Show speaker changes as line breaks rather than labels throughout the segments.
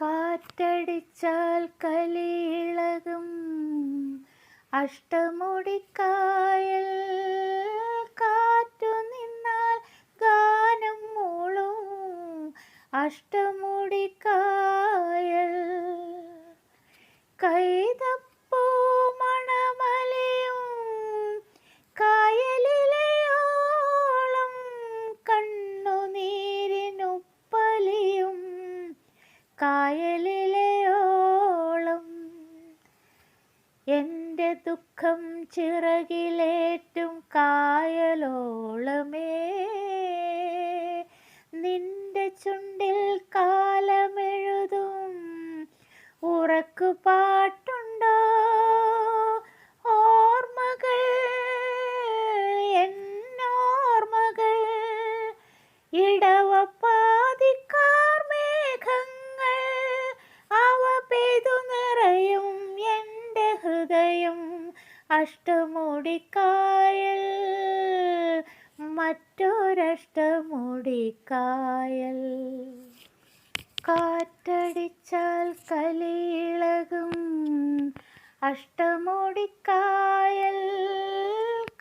കാറ്റടിച്ചാൽ കലിയിളകും. അഷ്ടമുടിക്കായൽ കാറ്റു നിന്നാൽ ഗാനം മൂളും. അഷ്ടമുടിക്കായൽ കൈതപ്പൂ കായലിലെയോളം എന്റെ ദുഃഖം ചിറകിലേറ്റും കായലോളമേ. നിന്റെ ചുണ്ടിൽ കാലമെഴുതും ഉറക്കു ഹൃദയം അഷ്ടമുടിക്കായൽ മറ്റൊരഷ്ടമുടിക്കായൽ. കാറ്റടിച്ചാൽ കലിയിളകും അഷ്ടമുടിക്കായൽ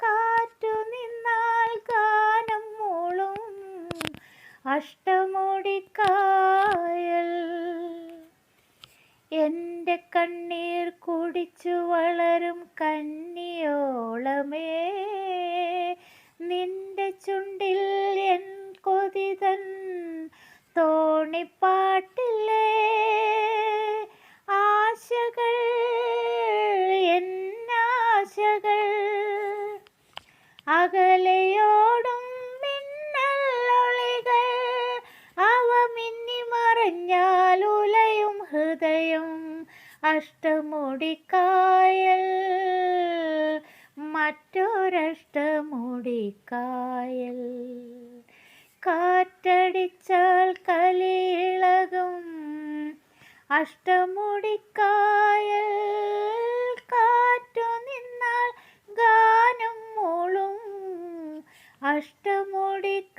കാറ്റു നിന്നാൽ ഗാനം മൂളും അഷ്ടമുടിക്കായൽ എന്റെ കണ്ണീർ കുടിച്ചു വളരും കന്നിയോളമേ നിന്റെ ചുണ്ടിൽ എൻ കൊതിതൻ തോണിപ്പാട്ടില്ലേ ഹൃദയം അഷ്ടമുടിക്കായൽ മറ്റൊരഷ്ടമുടിക്കായൽ. കാറ്റടിച്ചാൽ കലിയിളകും അഷ്ടമുടിക്കായൽ. കാറ്റു നിന്നാൽ ഗാനം മൂളും അഷ്ടമുടിക്ക